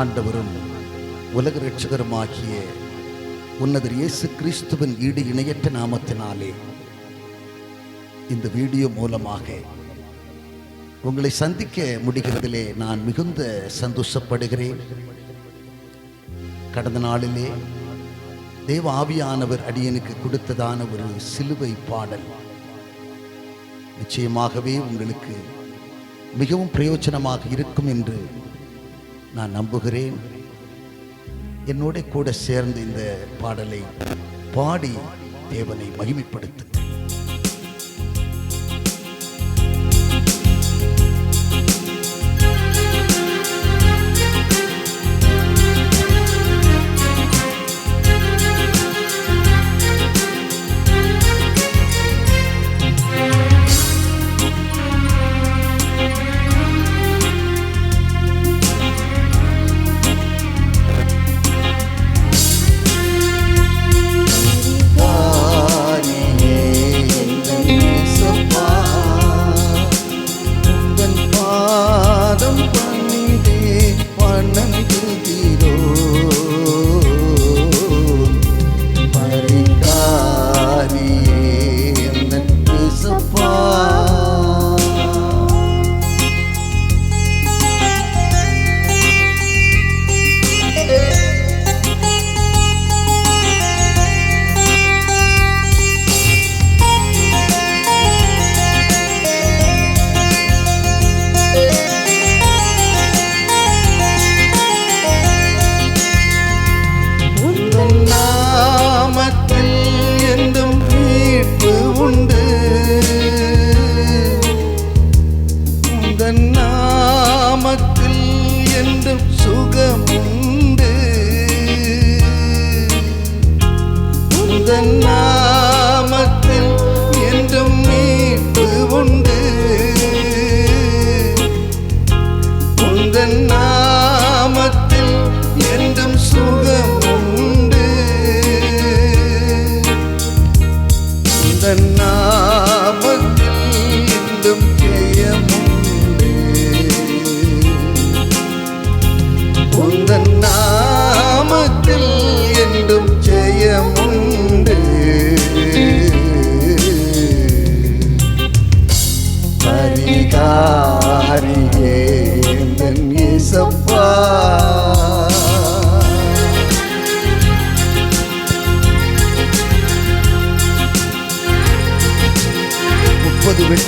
ஆண்டவரும் உலக ரட்சகருமாகிய உன்னதர் இயேசு கிறிஸ்துவின் ஈடு இணையற்ற நாமத்தினாலே இந்த வீடியோ மூலமாக உங்களை சந்திக்க முடிகிறதிலே நான் மிகுந்த சந்தோஷப்படுகிறேன். கடந்த நாளிலே தேவ ஆவியானவர் அடியனுக்கு கொடுத்ததான ஒரு சிலுவை பாடல். நிச்சயமாகவே உங்களுக்கு மிகவும் பிரயோஜனமாக இருக்கும் என்று நான் நம்புகிறேன். என்னோட கூட சேர்ந்து இந்த பாடலை பாடி தேவனை மகிமைப்படுத்து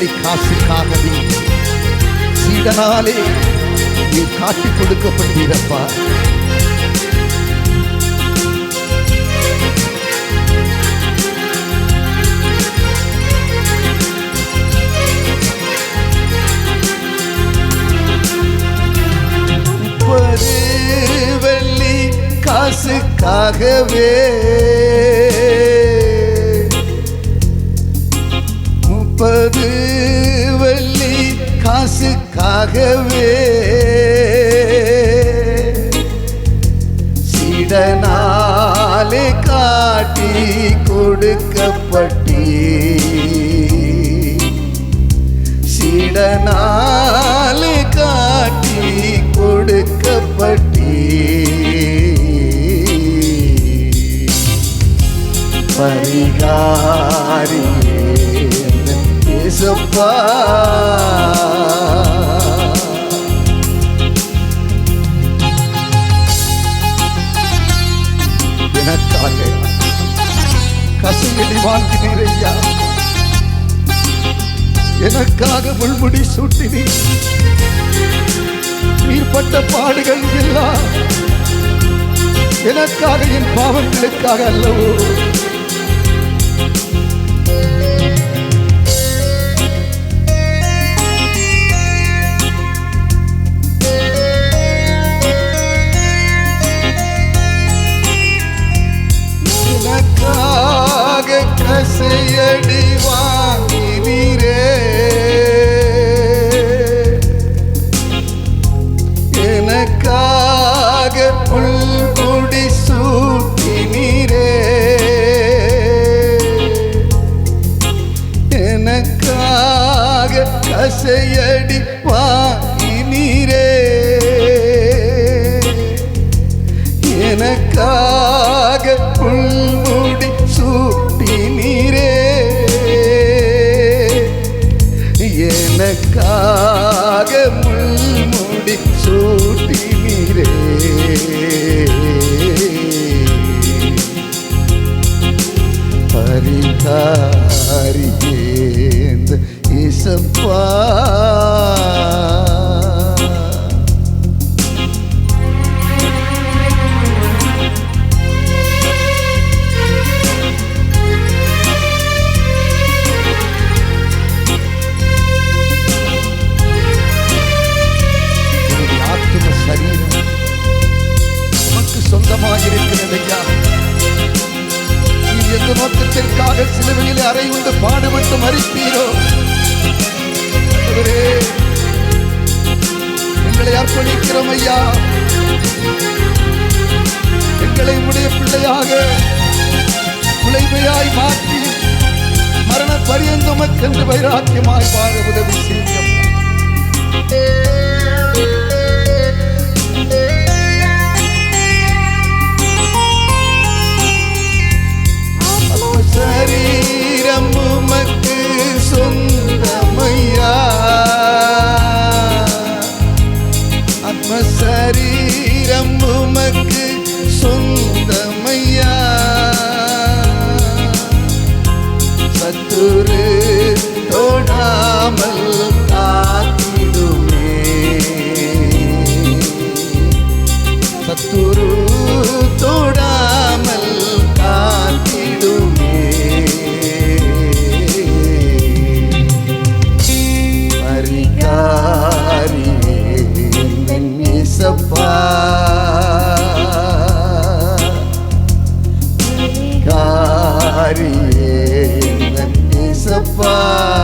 வெள்ளி காசுக்காகவே. சீடனாலே நீ காட்டி கொடுக்கப்பட்டீரப்பா. வெள்ளி காசுக்காகவே. காசுக்காகவே சிடனாலே காட்டி கொடுக்கப்பட்டீ சிடனாலே காட்டி கொடுக்கப்பட்டி பரிகாரியே பேசப்பா கசங்கடி வாங்கினீர் ஐயா எனக்காக முள்முடி சூட்டினீர். நீர் பட்ட பாடுகள் எல்லாம் எனக்காக என் பாவங்களுக்காக அல்லவோ. ஆசையடிப்பாங்கி நீரே. எனக்காக புல்முடி சூட்டி நீரே. எனக்காக முள்முடி சூட்டி நீரே. பரிதாரியேந்த உமக்கு சொந்தமாயிருக்கிறது நீ எந்த நோக்கத்திற்காக சிலுவையில் அறை உண்டு பாடுபட்டு மறித்தீரோ? ஆண்டவரே, எங்களை அர்ப்பணிக்கிறோம் ஐயா. எங்களை உடைய பிள்ளையாக குலைமையாய் மாற்றி மரண பரியந்தமக்கென்று வைராக்கியமாய் வாழ உதவி செய்யும் சத்துரு தொடாமல் காத்திடுமே சத்துரு தொடாமல் காத்திடுமே பரிகாரியே என் இயேசப்பா காரியே என் the.